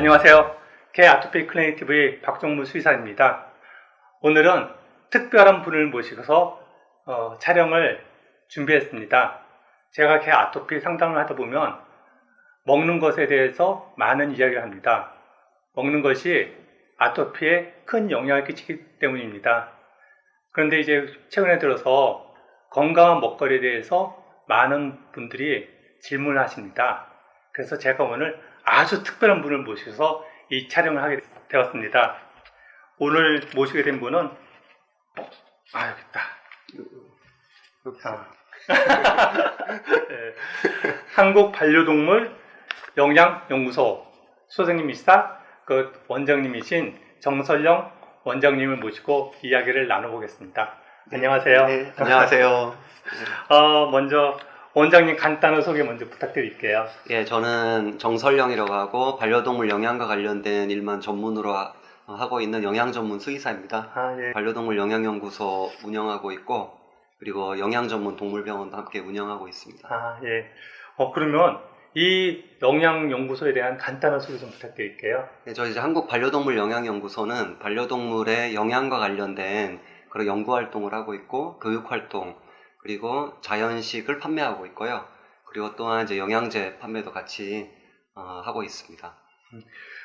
안녕하세요. 개 아토피 클리닉 TV의 박종무 수의사입니다. 오늘은 특별한 분을 모시고서 어, 촬영을 준비했습니다. 제가 개 아토피 상담을 하다 보면 먹는 것에 대해서 많은 이야기를 합니다. 먹는 것이 아토피에 큰 영향을 끼치기 때문입니다. 그런데 이제 최근에 들어서 건강한 먹거리에 대해서 많은 분들이 질문을 하십니다. 그래서 제가 오늘 아주 특별한 분을 모셔서 이 촬영을 하게 되었습니다. 오늘 모시게 된 분은 어, 아 여기 있다. 아. 네. 한국 반려동물 영양연구소 소장님이시다 그 원장님이신 정설영 원장님을 모시고 이야기를 나눠보겠습니다. 안녕하세요. 네, 안녕하세요. 어, 먼저 원장님 간단한 소개 먼저 부탁드릴게요. 예, 저는 정설영이라고 하고 반려동물 영양과 관련된 일만 전문으로 하- 하고 있는 영양 전문 수의사입니다. 아, 예. 반려동물 영양연구소 운영하고 있고 그리고 영양 전문 동물병원도 함께 운영하고 있습니다. 아, 예. 어, 그러면 이 영양연구소에 대한 간단한 소개 좀 부탁드릴게요. 네, 저희 이제 한국 반려동물 영양연구소는 반려동물의 영양과 관련된 그런 연구 활동을 하고 있고 교육 활동 그리고 자연식을 판매하고 있고요. 그리고 또한 이제 영양제 판매도 같이 어, 하고 있습니다.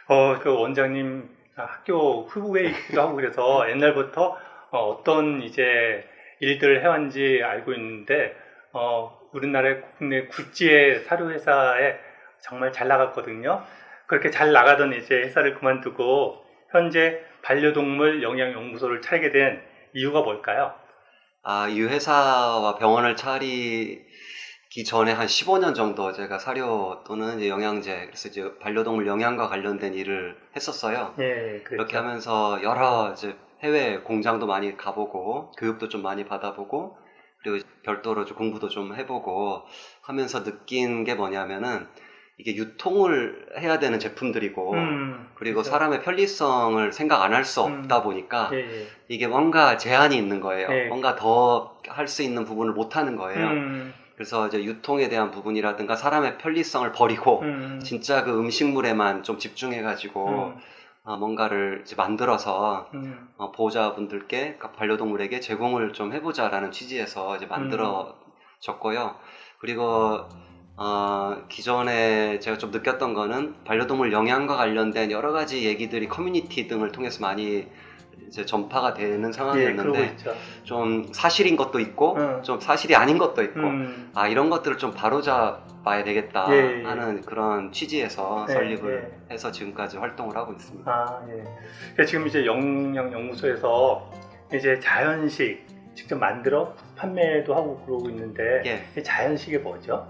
어, 그 원장님 아, 학교 후배이기도 하고 그래서 옛날부터 어, 떤 이제 일들을 해왔는지 알고 있는데, 어, 우리나라의 국내 굴지의 사료 회사에 정말 잘 나갔거든요. 그렇게 잘 나가던 이제 회사를 그만두고 현재 반려동물 영양연구소를 차리게 된 이유가 뭘까요? 아, 이 회사와 병원을 차리기 전에 한 15년 정도 제가 사료 또는 이제 영양제, 그래서 이제 반려동물 영양과 관련된 일을 했었어요. 예, 그렇죠. 이렇게 하면서 여러 이제 해외 공장도 많이 가보고 교육도 좀 많이 받아보고 그리고 별도로 좀 공부도 좀 해보고 하면서 느낀 게 뭐냐면은 이게 유통을 해야 되는 제품들이고 음, 그리고 그렇죠. 사람의 편리성을 생각 안 할수 음. 없다 보니까 예, 예. 이게 뭔가 제한이 있는 거예요. 네. 뭔가 더 할 수 있는 부분을 못 하는 거예요. 음, 그래서 이제 유통에 대한 부분이라든가 사람의 편리성을 버리고 음, 진짜 그 음식물에만 좀 집중해 가지고 음, 어, 뭔가를 이제 만들어서 음, 어, 보호자분들께 그러니까 반려동물에게 제공을 좀 해보자라는 취지에서 이제 만들어졌고요. 그리고 어, 기존에 제가 좀 느꼈던 거는 반려동물 영양과 관련된 여러 가지 얘기들이 커뮤니티 등을 통해서 많이 이제 전파가 되는 예, 상황이었는데 있죠. 좀 사실인 것도 있고 음. 좀 사실이 아닌 것도 있고 음, 아 이런 것들을 좀 바로잡아야 되겠다 예, 예. 하는 그런 취지에서 예, 설립을 해서 지금까지 활동을 하고 있습니다. 아, 예. 그러니까 지금 이제 영양 연구소에서 이제 자연식 직접 만들어 판매도 하고 그러고 있는데 예. 이 자연식이 뭐죠?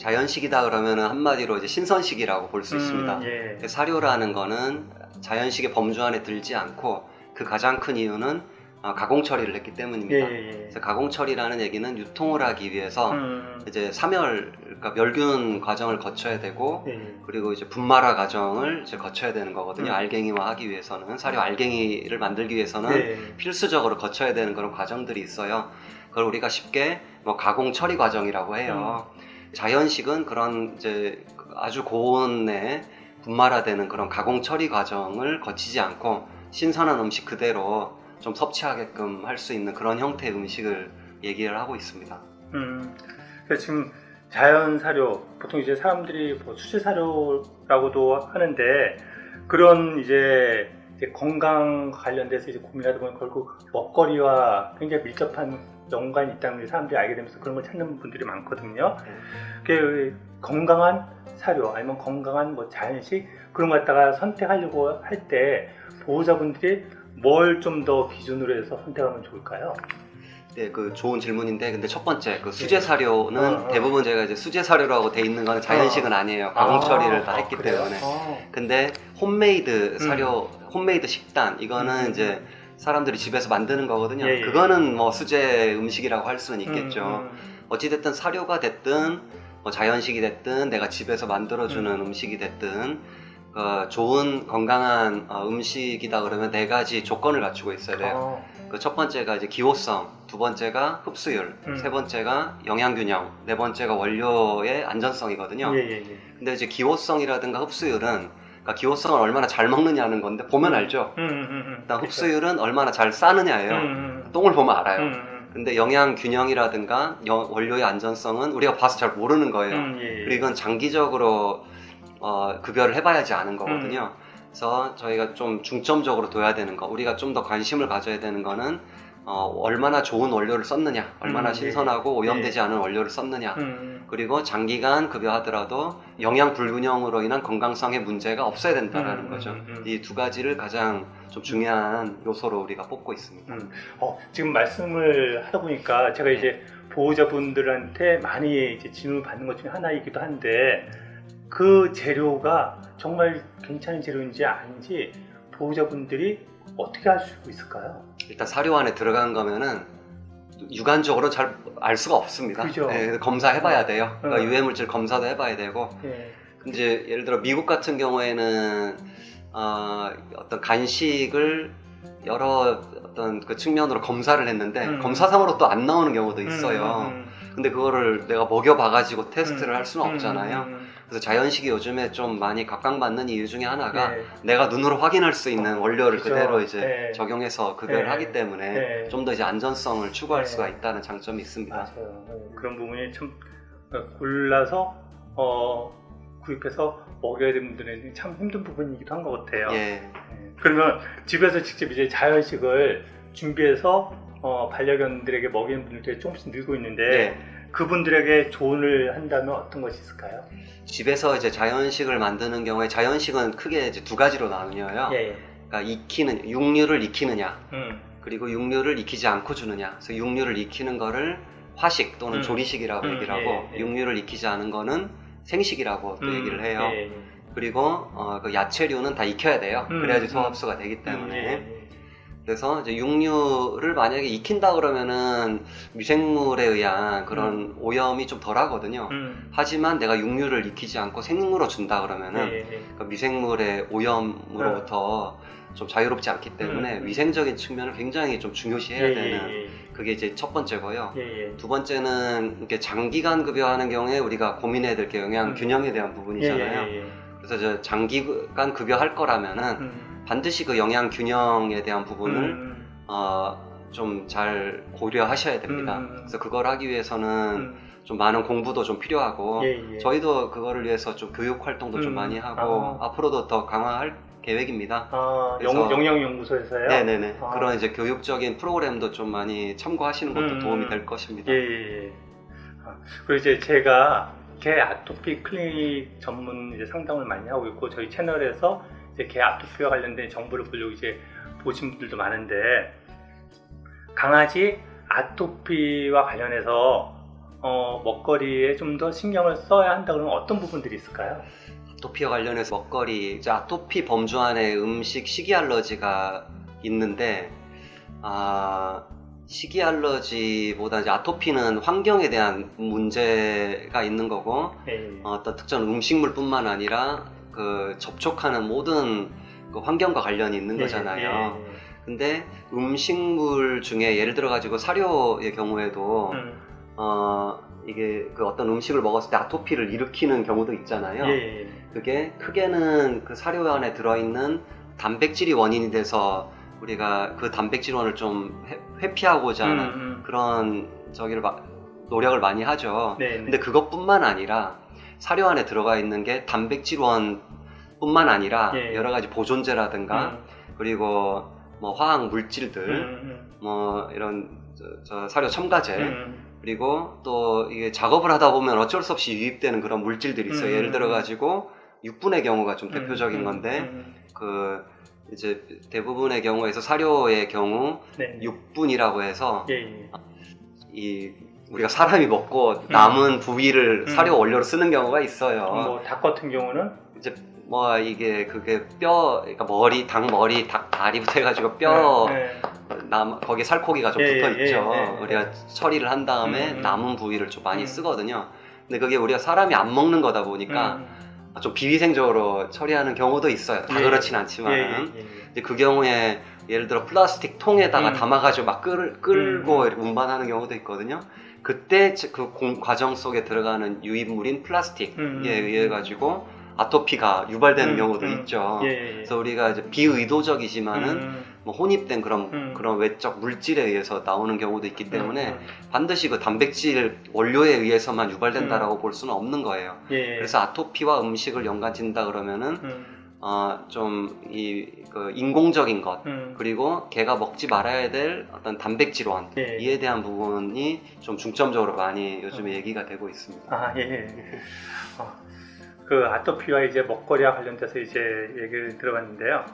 자연식이다 그러면은 한마디로 이제 신선식이라고 볼수 음, 있습니다. 예. 사료라는 거는 자연식의 범주 안에 들지 않고 그 가장 큰 이유는 어, 가공 처리를 했기 예, 때문입니다. 예, 예. 그래서 가공 처리라는 얘기는 유통을 하기 위해서 음, 이제 사멸, 그러니까 멸균 과정을 거쳐야 되고 예, 예. 그리고 이제 분말화 과정을 이제 거쳐야 되는 거거든요. 음. 알갱이화 하기 위해서는 사료 알갱이를 만들기 위해서는 예, 필수적으로 거쳐야 되는 그런 과정들이 있어요. 그걸 우리가 쉽게 뭐 가공 처리 과정이라고 해요. 음. 자연식은 그런 이제 아주 고온에 분말화되는 그런 가공 처리 과정을 거치지 않고 신선한 음식 그대로 좀 섭취하게끔 할 수 있는 그런 형태의 음식을 얘기를 하고 있습니다. 음, 그래서 지금 자연 사료 보통 이제 사람들이 뭐 수제 사료라고도 하는데 그런 이제, 이제 건강 관련돼서 이제 고민하다 보면 결국 먹거리와 굉장히 밀접한 연관이 있다는 걸 사람들이 알게 되면서 그런 걸 찾는 분들이 많거든요. 그 건강한 사료 아니면 건강한 뭐 자연식 그런 거 갖다가 선택하려고 할 때 보호자분들이 뭘 좀 더 기준으로 해서 선택하면 좋을까요? 네, 그 좋은 질문인데 근데 첫 번째 그 수제 네. 사료는 어, 어. 대부분 제가 이제 수제 사료라고 돼 있는 거는 자연식은 아니에요. 가공 처리를 다 했기 그래요? 때문에. 아, 근데 홈메이드 사료, 홈메이드 식단 이거는 음. 이제 사람들이 집에서 만드는 거거든요. 예, 예. 그거는 뭐 수제 음식이라고 할 수는 있겠죠. 음, 어찌됐든 사료가 됐든 뭐 자연식이 됐든 내가 집에서 만들어주는 음. 식이 됐든 어, 좋은 건강한 어, 음식이다 그러면 네 가지 조건을 갖추고 있어야 돼요. 어, 그첫 번째가 이제 기호성, 두 번째가 흡수율, 음. 세 번째가 영양균형, 네 번째가 원료의 안전성이거든요. 예, 예, 예. 근데 이제 기호성이라든가 흡수율은 그러니까 기호성을 얼마나 잘 먹느냐는 건데 보면 알죠. 음, 음, 음, 음. 일단 흡수율은 얼마나 잘 싸느냐예요. 똥을 보면 알아요. 근데 영양 균형이라든가 여- 원료의 안전성은 우리가 봐서 잘 모르는 거예요. 음, 예, 예. 그리고 이건 장기적으로 어, 급여를 해봐야지 아는 거거든요. 그래서 저희가 좀 중점적으로 둬야 되는 거, 우리가 좀 더 관심을 가져야 되는 거는 어, 얼마나 좋은 원료를 썼느냐, 얼마나 음, 예. 신선하고 오염되지 않은 원료를 썼느냐, 음, 그리고 장기간 급여하더라도 영양 불균형으로 인한 건강상의 문제가 없어야 된다라는 음, 거죠. 음, 음. 이두 가지를 가장 좀 중요한 요소로 우리가 뽑고 있습니다. 음. 어, 지금 말씀을 하다 보니까 제가 이제 보호자분들한테 많이 이제 질문을 받는 것 중에 하나이기도 한데 그 재료가 정말 괜찮은 재료인지 아닌지 보호자분들이 어떻게 알수 있을까요? 일단 사료 안에 들어간 거면은 육안적으로 잘 알 수가 없습니다. 그죠. 네, 검사해봐야 돼요. 그러니까 어. 유해물질 검사도 해봐야 되고 예. 이제 예를 들어 미국 같은 경우에는 어, 떤 간식을 여러 어떤 그 측면으로 검사를 했는데 음. 검사상으로 또 안 나오는 경우도 있어요. 음, 음, 근데 그거를 내가 먹여봐가지고 테스트를 음, 할 수는 음, 없잖아요. 그래서 자연식이 요즘에 좀 많이 각광받는 이유 중에 하나가 네. 내가 눈으로 확인할 수 있는 원료를 그죠. 그대로 이제 네. 적용해서 급여를 네. 하기 때문에 네. 좀더 이제 안전성을 추구할 네. 수가 있다는 장점이 있습니다. 맞아요. 네, 그런 부분이 참 골라서 어, 구입해서 먹여야 되는 분들에는 참 힘든 부분이기도 한 것 같아요. 예. 네. 그러면 집에서 직접 이제 자연식을 준비해서 어, 반려견들에게 먹이는 분들이 조금씩 늘고 있는데 네. 그분들에게 조언을 한다면 어떤 것이 있을까요? 집에서 이제 자연식을 만드는 경우에 자연식은 크게 이제 두 가지로 나뉘어요. 예. 그러니까 익히는 육류를 익히느냐, 음. 그리고 육류를 익히지 않고 주느냐. 그래서 육류를 익히는 거를 화식 또는 음. 조리식이라고 음, 얘기를 하고 예, 예. 육류를 익히지 않은 거는 생식이라고 또 음, 얘기를 해요. 예, 예. 그리고 어, 그 야채류는 다 익혀야 돼요. 음, 그래야지 음. 소화흡수가 되기 때문에. 음, 예, 예. 그래서 이제 육류를 만약에 익힌다 그러면은 미생물에 의한 그런 오염이 좀 덜하거든요. 음. 하지만 내가 육류를 익히지 않고 생육으로 준다 그러면은 예, 예. 그 미생물의 오염으로부터 좀 자유롭지 않기 때문에 음. 위생적인 측면을 굉장히 좀 중요시해야 예, 되는 예, 그게 이제 첫 번째고요. 예, 예. 두 번째는 이렇게 장기간 급여하는 경우에 우리가 고민해야 될 게 영양 음. 균형에 대한 예, 부분이잖아요. 예, 예, 예. 그래서 저 장기간 급여할 거라면은 음. 반드시 그 영양 균형에 대한 부분을 음. 좀잘 고려하셔야 됩니다. 음. 그래서 그걸 하기 위해서는 음. 좀 많은 공부도 좀 필요하고 예, 예. 저희도 그거를 위해서 좀 교육 활동도 좀 음. 많이 하고 아. 앞으로도 더 강화할 계획입니다. 아, 영, 영양연구소에서요? 네네네. 아. 그런 이제 교육적인 프로그램도 좀 많이 참고하시는 것도 음. 도움이 될 것입니다. 예, 예, 예. 아, 그리고 이제 제가 개 아토피 클리닉 전문 이제 상담을 많이 하고 있고 저희 채널에서 이제 개 아토피와 관련된 정보를 보려고 이제 보신 분들도 많은데 강아지 아토피와 관련해서 어, 먹거리에 좀 더 신경을 써야 한다 그러면 어떤 부분들이 있을까요? 아토피와 관련해서 먹거리, 이제 아토피 범주 안에 음식 식이 알러지가 있는데, 아, 식이 알러지보다 이제 아토피는 환경에 대한 문제가 있는 거고, 예, 어, 어떤 특정 음식물뿐만 아니라 그 접촉하는 모든 그 환경과 관련이 있는 예, 거잖아요. 예, 예. 근데 음식물 중에 예를 들어 가지고 사료의 경우에도 음, 어 이게 그 어떤 음식을 먹었을 때 아토피를 일으키는 경우도 있잖아요. 그게 크게는 그 사료 안에 들어 있는 단백질이 원인이 돼서 우리가 그 단백질원을 좀 회- 회피하고자 하는 음, 음. 그런 저기를 마- 노력을 많이 하죠. 네, 네. 근데 그것뿐만 아니라 사료 안에 들어가 있는 게 단백질원뿐만 아니라 예. 여러 가지 보존제라든가 음, 그리고 뭐 화학 물질들, 음, 뭐 이런 저, 저 사료 첨가제 음, 음. 그리고 또 이게 작업을 하다 보면 어쩔 수 없이 유입되는 그런 물질들이 있어요. 음. 예를 들어 가지고 육분의 경우가 좀 음, 대표적인 음, 건데 음, 그 이제 대부분의 경우에서 사료의 경우 네. 육분이라고 해서 예, 예. 이 우리가 사람이 먹고 남은 부위를 음. 사료 원료로 쓰는 경우가 있어요. 뭐 닭 같은 경우는 이제 뭐 이게 그게 뼈, 그러니까 머리, 닭 머리, 닭 다리부터 해가지고 뼈 네, 남 거기 살코기가 좀 예, 붙어 예, 있죠. 예, 예. 우리가 처리를 한 다음에 음, 음. 남은 부위를 좀 많이 음. 쓰거든요. 근데 그게 우리가 사람이 안 먹는 거다 보니까 음. 좀 비위생적으로 처리하는 경우도 있어요. 다 예. 그렇진 않지만 예, 예, 예. 이제 그 경우에 예를 들어 플라스틱 통에다가 음. 담아가지고 막 끌, 끌고 음. 운반하는 경우도 있거든요. 그때 그 공- 과정 속에 들어가는 유입물인 플라스틱에 음. 의해 가지고 아토피가 유발되는 음, 경우도 음. 있죠. 예, 예, 예. 그래서 우리가 이제 비의도적이지만은 음, 뭐 혼입된 그런 음. 그런 외적 물질에 의해서 나오는 경우도 있기 때문에 음, 반드시 그 단백질 원료에 의해서만 유발된다라고 볼 수는 없는 거예요. 예, 예. 그래서 아토피와 음식을 연관짓는다 그러면은 음, 어, 좀이 그 인공적인 것 음, 그리고 걔가 먹지 말아야 될 어떤 단백질원 예. 이에 대한 부분이 좀 중점적으로 많이 요즘에 음. 얘기가 되고 있습니다. 아, 예, 예. 어, 그 아토피와 이제 먹거리와 관련돼서 이제 얘기를 들어봤는데요.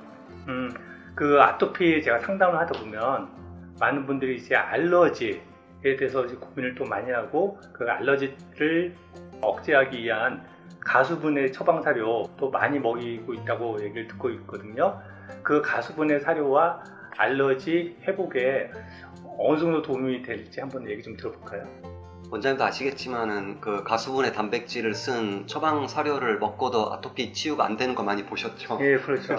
음, 그 아토피 제가 상담을 하다 보면 많은 분들이 이제 알러지에 대해서 이제 고민을 또 많이 하고 그 알러지를 억제하기 위한 가수분해 처방 사료 또 많이 먹이고 있다고 얘기를 듣고 있거든요. 그 가수분해 사료와 알러지 회복에 어느 정도 도움이 될지 한번 얘기 좀 들어볼까요? 원장님도 아시겠지만은 그 가수분해 단백질을 쓴 처방 사료를 먹고도 아토피 치유가 안 되는 거 많이 보셨죠? 예, 그렇죠.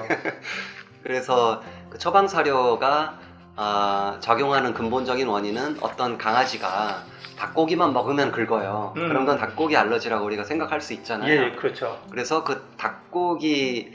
그래서 그 처방 사료가 아, 작용하는 근본적인 원인은 어떤 강아지가 닭고기만 먹으면 긁어요. 음. 그런 건 닭고기 알러지라고 우리가 생각할 수 있잖아요. 예, 예, 그렇죠. 그래서 그 닭고기가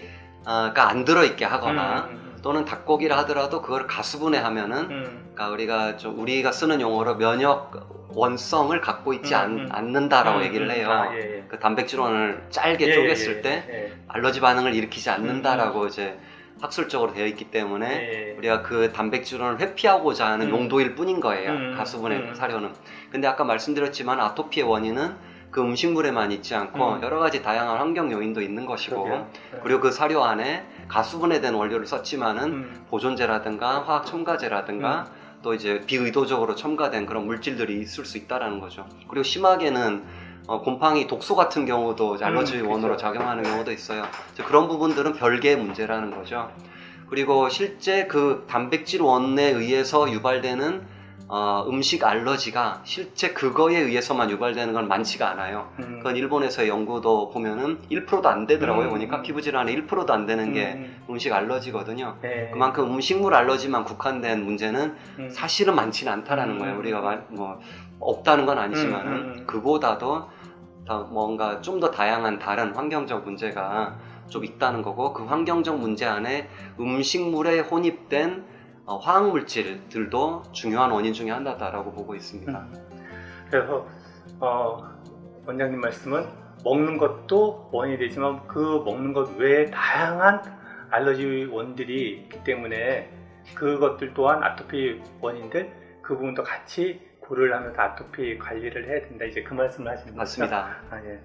안 들어있게 하거나 음, 또는 닭고기를 하더라도 그걸 가수분해하면은 음, 그러니까 우리가 좀 우리가 쓰는 용어로 면역 원성을 갖고 있지 음, 않, 음. 않는다라고 음, 얘기를 음, 해요. 아, 예, 예. 그 단백질원을 짧게 예, 쪼갰을 예, 때 예, 알러지 반응을 일으키지 음, 않는다라고 이제 학술적으로 되어 있기 때문에 예, 예. 우리가 그 단백질원을 회피하고자 하는 음. 용도일 뿐인 거예요. 음, 가수분해 음. 사료는. 근데 아까 말씀드렸지만 아토피의 원인은 그 음식물에만 있지 않고 음. 여러 가지 다양한 환경 요인도 있는 것이고 그러게요. 그리고 그 사료 안에 가수분해된 원료를 썼지만은 음, 보존제라든가 화학 첨가제라든가 또 이제 비의도적으로 첨가된 그런 물질들이 있을 수 있다라는 거죠. 그리고 심하게는 어, 곰팡이 독소 같은 경우도 이제 알러지 음, 원으로 그죠. 작용하는 경우도 있어요. 그런 부분들은 별개의 문제라는 거죠. 그리고 실제 그 단백질 원에 의해서 유발되는 어, 음식 알러지가 실제 그거에 의해서만 유발되는 건 많지가 않아요. 음, 그건 일본에서의 연구도 보면은 1%도 안 되더라고요. 음, 보니까 음. 피부 질환에 1%도 안 되는 게 음, 음식 알러지거든요. 예, 그만큼 음식물 알러지만 국한된 문제는 음, 사실은 많지는 않다라는 음, 거예요. 음, 우리가 음. 말, 뭐 없다는 건 아니지만은 음. 그보다도 더 뭔가 좀 더 다양한 다른 환경적 문제가 좀 있다는 거고 그 환경적 문제 안에 음식물에 혼입된 어, 화학 물질들도 중요한 원인 중에 하나다라고 보고 있습니다. 음. 그래서 어, 원장님 말씀은 먹는 것도 원인이 되지만 그 먹는 것 외에 다양한 알러지 원들이 있기 때문에 그것들 또한 아토피 원인들 그 부분도 같이 고려를 하면서 아토피 관리를 해야 된다. 이제 그 말씀을 하시는 거죠? 맞습니다. 아, 예.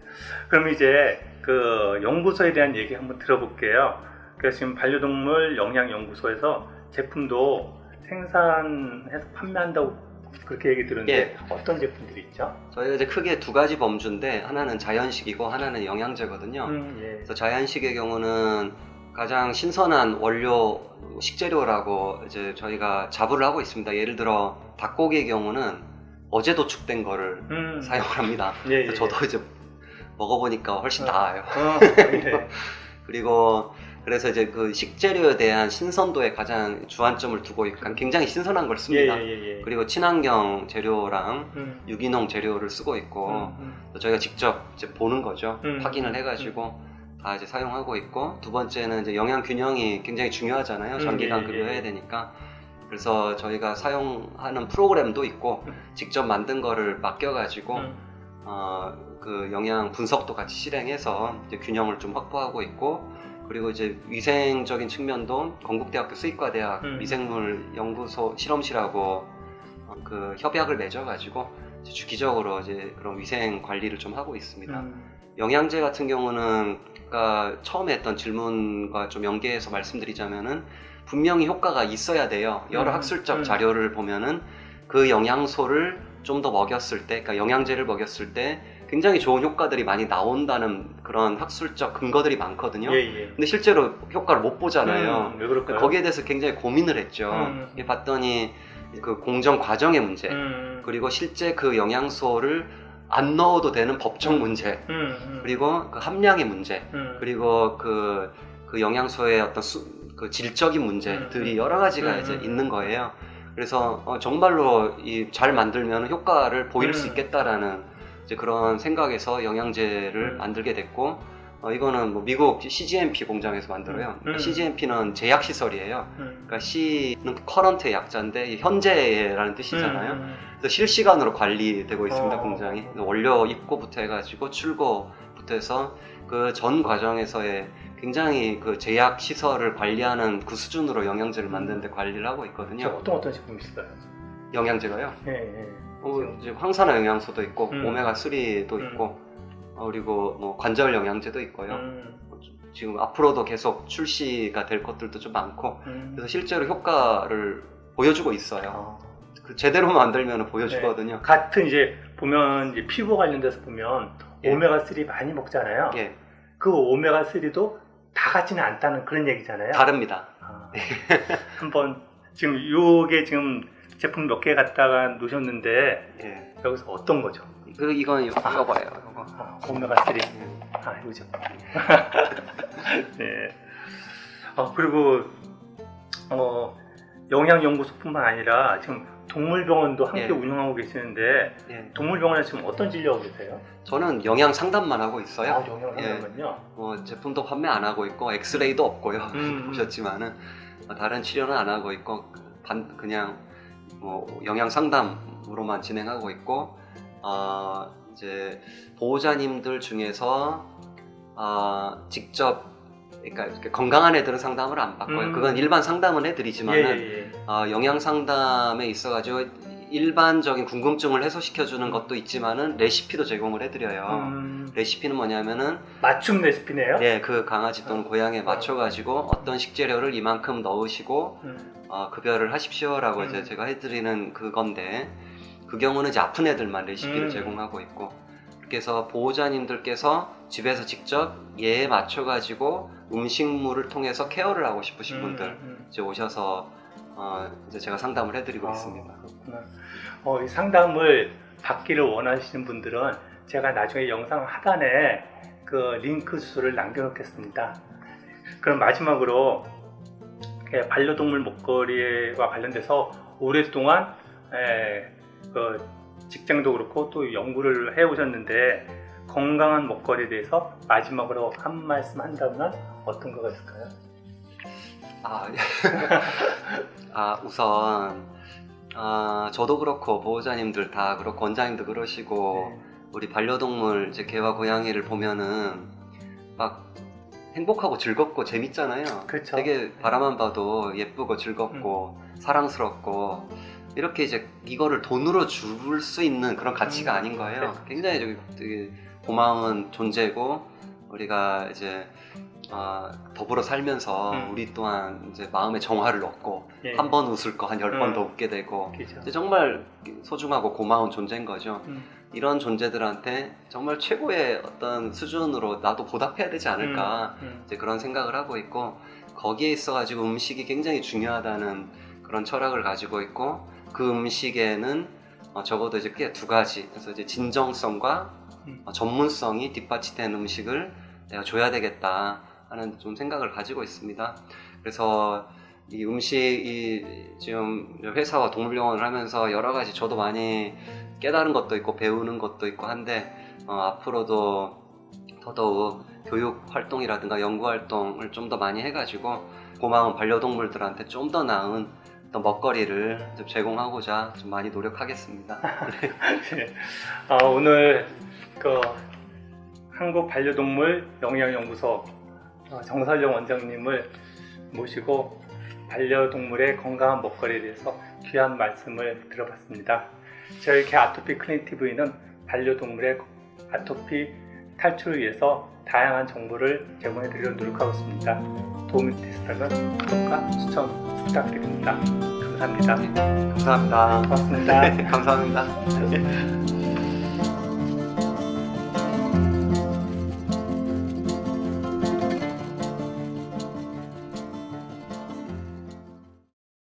그럼 이제 그 연구소에 대한 얘기 한번 들어볼게요. 그래서 지금 반려동물 영양연구소에서 제품도 생산해서 판매한다고 그렇게 얘기 들었는데 예. 어떤 제품들이 있죠? 저희가 이제 크게 두 가지 범주인데 하나는 자연식이고 하나는 영양제거든요. 음, 예. 그래서 자연식의 경우는 가장 신선한 원료 식재료라고 이제 저희가 자부를 하고 있습니다. 예를 들어 닭고기의 경우는 어제 도축된 거를 음, 사용을 합니다. 예, 예. 저도 이제 먹어보니까 훨씬 어. 나아요. 어, 예. 그리고 그래서 이제 그 식재료에 대한 신선도에 가장 주안점을 두고 있고 굉장히 신선한 걸 예, 씁니다. 예, 예, 예. 그리고 친환경 재료랑 음, 유기농 재료를 쓰고 있고 음, 음. 저희가 직접 이제 보는 거죠. 음, 확인을 음, 해가지고 다 이제 사용하고 있고 두 번째는 이제 영양 균형이 굉장히 중요하잖아요. 음, 장기간 예, 예, 급여해야 예. 되니까. 그래서 저희가 사용하는 프로그램도 있고 음. 직접 만든 거를 맡겨가지고 음, 어, 그 영양 분석도 같이 실행해서 균형을 좀 확보하고 있고 그리고 이제 위생적인 측면도 건국대학교 수의과대학 음. 미생물 연구소 실험실하고 어, 그 협약을 맺어가지고 이제 주기적으로 이제 그런 위생 관리를 좀 하고 있습니다. 음, 영양제 같은 경우는 아까 처음에 했던 질문과 좀 연계해서 말씀드리자면은 분명히 효과가 있어야 돼요. 여러 음, 학술적 음. 자료를 보면은 그 영양소를 좀 더 먹였을 때, 그러니까 영양제를 먹였을 때 굉장히 좋은 효과들이 많이 나온다는 그런 학술적 근거들이 많거든요. 예, 예. 근데 실제로 효과를 못 보잖아요. 음, 왜 그럴까요? 거기에 대해서 굉장히 고민을 했죠. 음. 이게 봤더니 그 공정 과정의 문제, 음, 그리고 실제 그 영양소를 안 넣어도 되는 법적 음. 문제, 음, 음, 그리고 그 함량의 문제, 음, 그리고 그, 그 영양소의 어떤 수, 그 질적인 문제들이 음, 여러 가지가 음, 이제 음. 있는 거예요. 그래서 어, 정말로 이 잘 만들면 효과를 보일 수 음. 있겠다라는 이제 그런 생각에서 영양제를 음. 만들게 됐고 어, 이거는 뭐 미국 CGMP 공장에서 만들어요. 음. CGMP는 제약 시설이에요. 음. 그러니까 C는 커런트의 약자인데 현재라는 뜻이잖아요. 음, 음. 그래서 실시간으로 관리되고 있습니다 어. 공장이 원료 입고부터 해가지고 출고부터 해서 그 전 과정에서의 굉장히 그 제약 시설을 관리하는 그 수준으로 영양제를 만드는데 관리를 하고 저 있거든요. 어떤 어떤 제품이 있어요? 영양제가요. 예, 예. 어, 이제 황산화 영양소도 있고 음. 오메가 3도 음. 있고 어, 그리고 뭐 관절 영양제도 있고요. 음, 지금 앞으로도 계속 출시가 될 것들도 좀 많고 음. 그래서 실제로 효과를 보여주고 있어요. 어. 그 제대로 만들면 보여주거든요. 같은 이제 보면 이제 피부 관련돼서 보면 예. 오메가 3 많이 먹잖아요. 예, 그 오메가 3도 다 같지는 않다는 그런 얘기잖아요. 다릅니다. 아, 한번 지금 요게 지금 제품 몇 개 갖다가 놓으셨는데 예. 여기서 어떤 거죠? 그 이건 이거 봐요. 이거. 아, 오메가 3. 예. 아, 요 제품. 네. 어, 그리고 어, 영양연구소뿐만 아니라 지금 동물병원도 함께 예. 운영하고 계시는데 예. 동물병원에 지금 어떤 진료하고 계세요? 저는 영양 상담만 하고 있어요. 아, 영양 상담은요? 뭐 제품도 판매 안 하고 있고 엑스레이도 없고요. 음. 보셨지만은 어, 다른 치료는 안 하고 있고 반- 그냥 뭐 영양 상담으로만 진행하고 있고 어, 이제 보호자님들 중에서 어, 직접 그러니까 건강한 애들은 상담을 안 받고요. 음. 그건 일반 상담은 예, 해드리지만은 예, 예. 어, 영양 상담에 있어가지고 일반적인 궁금증을 해소시켜 주는 것도 있지만은 레시피도 제공을 해드려요. 음, 레시피는 뭐냐면은 맞춤 레시피네요? 네, 그 강아지 또는 고양이에 맞춰가지고 어떤 식재료를 이만큼 넣으시고 음, 어, 급여를 하십시오라고 음. 이제 제가 해드리는 그건데 그 경우는 이제 아픈 애들만 레시피를 음. 제공하고 있고 그래서 보호자님들께서 집에서 직접 얘에 맞춰 가지고 음식물을 통해서 케어를 하고 싶으신 분들 음, 이제 오셔서 어, 이제 제가 상담을 해드리고 아, 있습니다. 그렇구나. 어, 이 상담을 받기를 원하시는 분들은 제가 나중에 영상 하단에 그 링크 주소를 남겨놓겠습니다. 그럼 마지막으로 예, 반려동물 목걸이와 관련돼서 오랫동안 예, 그 직장도 그렇고 또 연구를 해오셨는데 건강한 목걸이에 대해서 마지막으로 한 말씀 한다면 어떤 거가 있을까요? 아, 아 우선 아, 저도 그렇고 보호자님들 다 그렇고 원장님도 그러시고 네. 우리 반려동물 이제 개와 고양이를 보면은 막 행복하고 즐겁고 재밌잖아요. 그렇죠. 되게 바라만 봐도 예쁘고 즐겁고 음. 사랑스럽고 이렇게 이제 이거를 돈으로 줄 수 있는 그런 가치가 음. 아닌 거예요. 네. 굉장히 되게, 되게 고마운 존재고 우리가 이제 아, 더불어 살면서 음. 우리 또한 이제 마음의 정화를 얻고 예. 한번 웃을 거 한 열번 음. 더 웃게 되고 그렇죠. 정말 소중하고 고마운 존재인 거죠. 음. 이런 존재들한테 정말 최고의 어떤 수준으로 나도 보답해야 되지 않을까 음. 이제 그런 생각을 하고 있고 거기에 있어가지고 음식이 굉장히 중요하다는 그런 철학을 가지고 있고 그 음식에는 어, 적어도 이제 크게 두 가지 그래서 이제 진정성과 음. 어, 전문성이 뒷받침된 음식을 내가 줘야 되겠다 하는 좀 생각을 가지고 있습니다. 그래서 이 음식이 지금 회사와 동물병원을 하면서 여러 가지 저도 많이 깨달은 것도 있고 배우는 것도 있고 한데 어, 앞으로도 더더욱 교육 활동이라든가 연구 활동을 좀 더 많이 해가지고 고마운 반려동물들한테 좀 더 나은 어떤 먹거리를 좀 제공하고자 좀 많이 노력하겠습니다. 네. 아, 오늘 그 한국 반려동물 영양연구소 어, 정설영 원장님을 모시고 반려동물의 건강한 먹거리에 대해서 귀한 말씀을 들어봤습니다. 저희 개 아토피 클린 TV는 반려동물의 아토피 탈출을 위해서 다양한 정보를 제공해 드리려 노력하고 있습니다. 도움이 되셨다면 구독과 추천 부탁드립니다. 감사합니다. 감사합니다. 고맙습니다. 감사합니다.